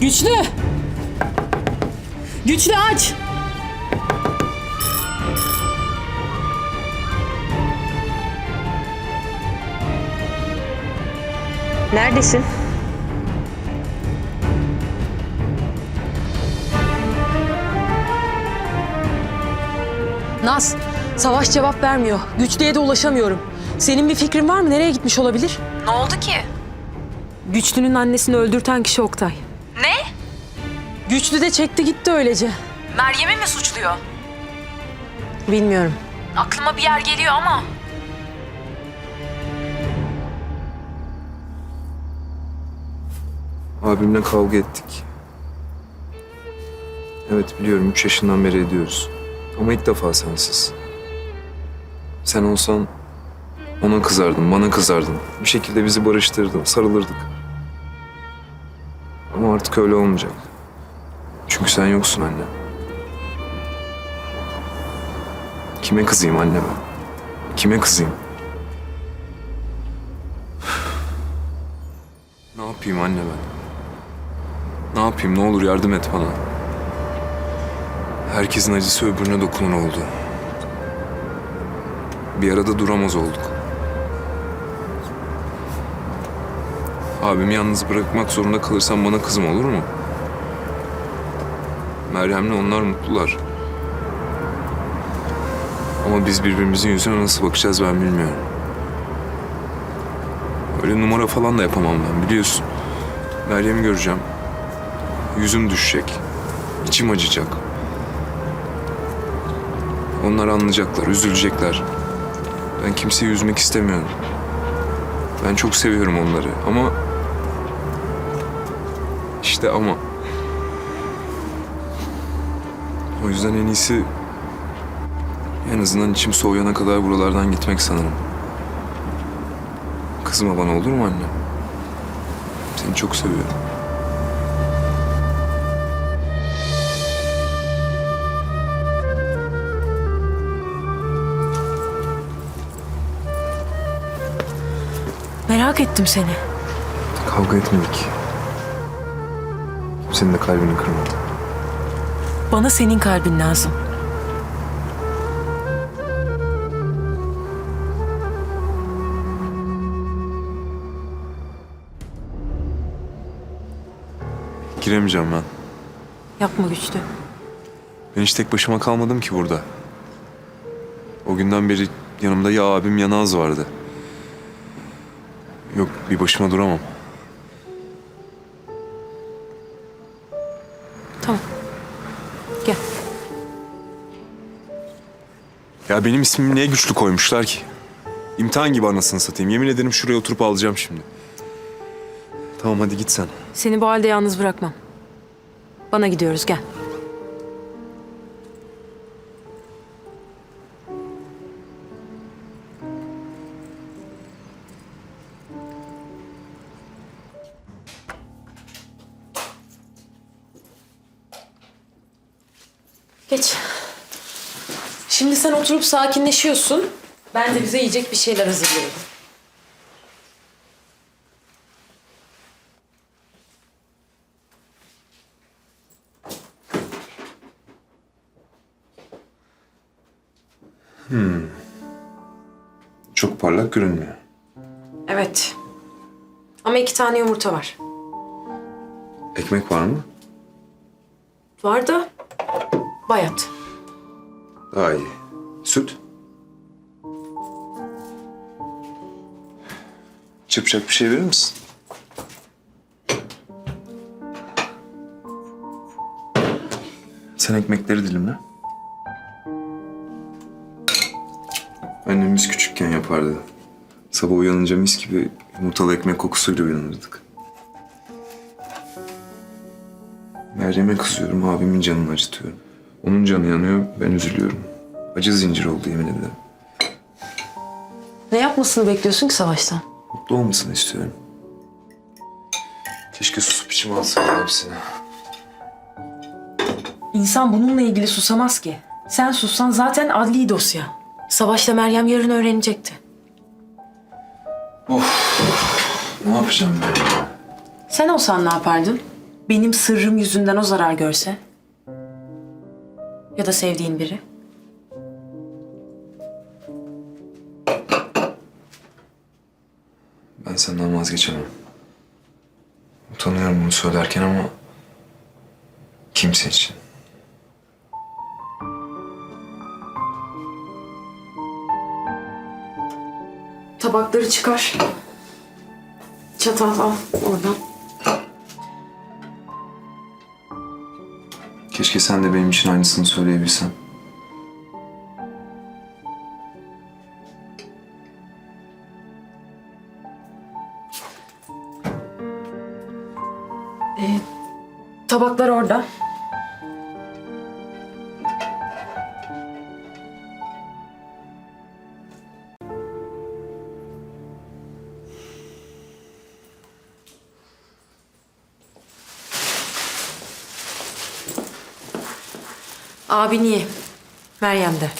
Güçlü! Güçlü aç! Neredesin? Naz, Savaş cevap vermiyor. Güçlü'ye de ulaşamıyorum. Senin bir fikrin var mı? Nereye gitmiş olabilir? Ne oldu ki? Güçlü'nün annesini öldürten kişi Oktay. Ne? Güçlü de çekti gitti öylece. Meryem'i mi suçluyor? Bilmiyorum. Aklıma bir yer geliyor ama. Abimle kavga ettik. Evet biliyorum üç yaşından beri ediyoruz. Ama ilk defa sensiz. Sen olsan ona kızardın, bana kızardın. Bir şekilde bizi barıştırdın, sarılırdık. Artık öyle olmayacak. Çünkü sen yoksun anne. Kime kızayım anne ben? Kime kızayım? Ne yapayım anne ben? Ne yapayım ne olur yardım et bana. Herkesin acısı öbürüne dokunur oldu. Bir arada duramaz olduk. Abimi yalnız bırakmak zorunda kalırsam bana kızım olur mu? Meryem'le onlar mutlular. Ama biz birbirimizin yüzüne nasıl bakacağız ben bilmiyorum. Öyle numara falan da yapamam ben biliyorsun. Meryem'i göreceğim. Yüzüm düşecek. İçim acıyacak. Onlar anlayacaklar, üzülecekler. Ben kimseyi üzmek istemiyorum. Ben çok seviyorum onları ama... işte ama... O yüzden en iyisi... En azından içim soğuyana kadar buralardan gitmek sanırım. Kızma bana olur mu anne? Seni çok seviyorum. Merak ettim seni. Kavga etmedik. Senin de kalbini kırmadım. Bana senin kalbin lazım. Giremeyeceğim ben. Yapma Güçlü. Ben hiç tek başıma kalmadım ki burada. O günden beri yanımda ya abim ya Naz vardı. Yok bir başıma duramam. Ya benim ismimi niye güçlü koymuşlar ki? İmtihan gibi anasını satayım. Yemin ederim şuraya oturup alacağım şimdi. Tamam hadi git sen. Seni bu halde yalnız bırakmam. Bana gidiyoruz gel. Geç. Şimdi sen oturup sakinleşiyorsun. Ben de bize yiyecek bir şeyler hazırlıyorum. Çok parlak görünmüyor. Evet. Ama iki tane yumurta var. Ekmek var mı? Var da bayat. Daha iyi. Süt? Çırpacak bir şey verir misin? Sen ekmekleri dilimle. Annemiz küçükken yapardı. Sabah uyanınca mis gibi yumurtalı ekmek kokusuyla uyanırdık. Meryem'e kızıyorum, abimin canını acıtıyorum. Onun canı yanıyor, ben üzülüyorum. Acı zincir oldu yemin ederim. Ne yapmasını bekliyorsun ki savaştan? Mutlu olmasını istiyorum. Keşke susup içime alsaydı hepsini. İnsan bununla ilgili susamaz ki. Sen sussan zaten adli dosya. Savaş'la Meryem yarın öğrenecekti. Ne yapacağım ben? Sen olsan ne yapardın? Benim sırrım yüzünden o zarar görse? Ya da sevdiğin biri? Senden vazgeçemem. Utanıyorum bunu söylerken ama... Kimse için. Tabakları çıkar. Çatal al oradan. Keşke sen de benim için aynısını söyleyebilsen. Tabaklar orada. Abi niye? Meryem de.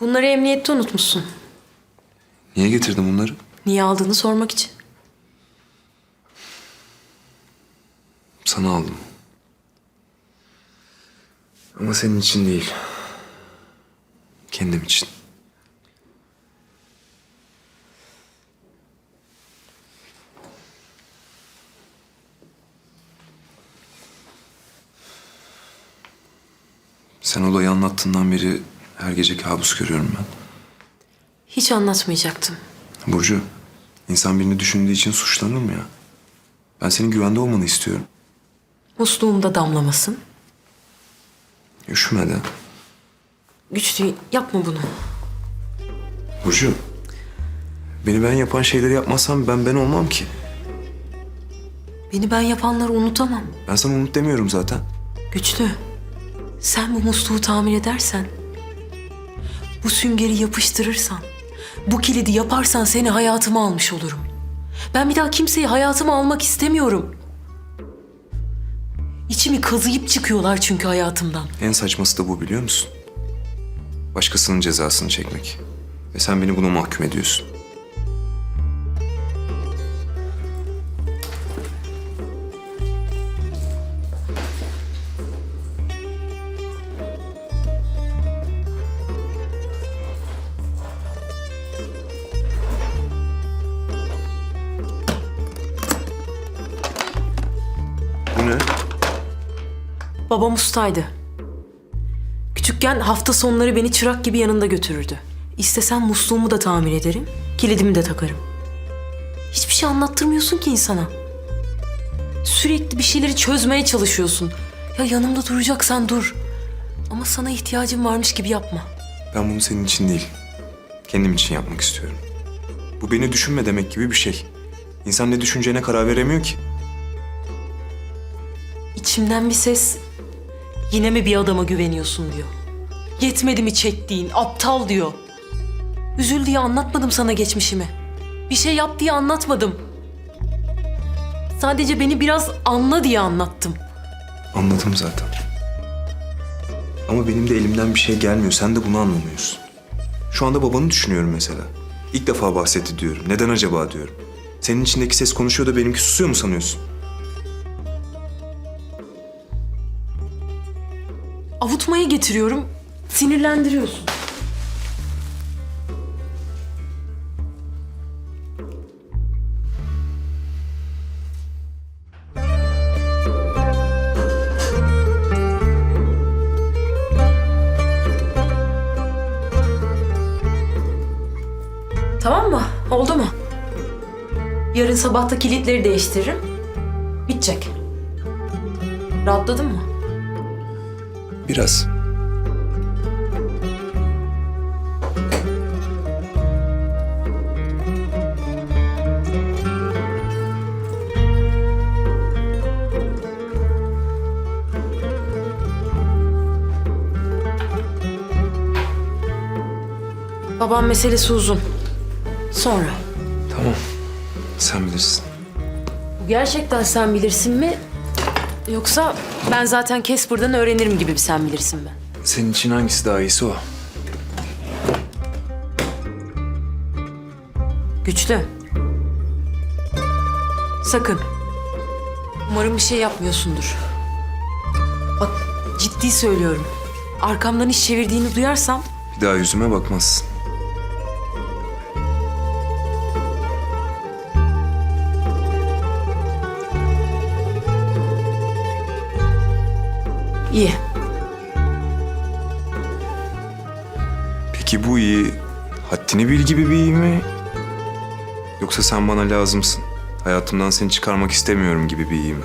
Bunları emniyette unutmuşsun. Niye getirdin bunları? Niye aldığını sormak için. Sana aldım. Ama senin için değil. Kendim için. Sen olayı anlattığından beri her gece kabus görüyorum ben. Hiç anlatmayacaktım. Burcu, insan birini düşündüğü için suçlanır mı ya? Ben senin güvende olmanı istiyorum. Musluğumda damlamasın. Üşüme de. Güçlü yapma bunu. Burcu, beni ben yapan şeyleri yapmazsam ben ben olmam ki. Beni ben yapanları unutamam. Ben sana unut demiyorum zaten. Güçlü. Sen bu musluğu tamir edersen, bu süngeri yapıştırırsan, bu kilidi yaparsan seni hayatıma almış olurum. Ben bir daha kimseyi hayatıma almak istemiyorum. İçimi kazıyıp çıkıyorlar çünkü hayatımdan. En saçması da bu biliyor musun? Başkasının cezasını çekmek. Ve sen beni buna mahkum ediyorsun. Babam ustaydı. Küçükken hafta sonları beni çırak gibi yanında götürürdü. İstesem musluğumu da tamir ederim, kilidimi de takarım. Hiçbir şey anlattırmıyorsun ki insana. Sürekli bir şeyleri çözmeye çalışıyorsun. Ya yanımda duracaksan dur. Ama sana ihtiyacım varmış gibi yapma. Ben bunu senin için değil, kendim için yapmak istiyorum. Bu beni düşünme demek gibi bir şey. İnsan ne düşüneceğine karar veremiyor ki. İçimden bir ses yine mi bir adama güveniyorsun diyor. Yetmedi mi çektiğin aptal diyor. Üzül diye anlatmadım sana geçmişimi. Bir şey yap diye anlatmadım. Sadece beni biraz anla diye anlattım. Anladım zaten. Ama benim de elimden bir şey gelmiyor. Sen de bunu anlamıyorsun. Şu anda babanı düşünüyorum mesela. İlk defa bahsetti diyorum. Neden acaba diyorum. Senin içindeki ses konuşuyor da benimki susuyor mu sanıyorsun? Avutmaya getiriyorum, sinirlendiriyorsun. Tamam mı? Oldu mu? Yarın sabah da kilitleri değiştiririm. Bitecek. Rahatladın mı? Biraz. Babam meselesi uzun. Sonra. Tamam. Sen bilirsin. Gerçekten sen bilirsin mi? Yoksa ben zaten Casper'dan öğrenirim gibi bir sen bilirsin mi? Senin için hangisi daha iyisi o? Güçlü. Sakın. Umarım bir şey yapmıyorsundur. Bak ciddi söylüyorum. Arkamdan iş çevirdiğini duyarsam Bir daha yüzüme bakmazsın. İyi. Peki bu iyi haddini bil gibi bir iyi mi? Yoksa sen bana lazımsın. Hayatımdan seni çıkarmak istemiyorum gibi bir iyi mi?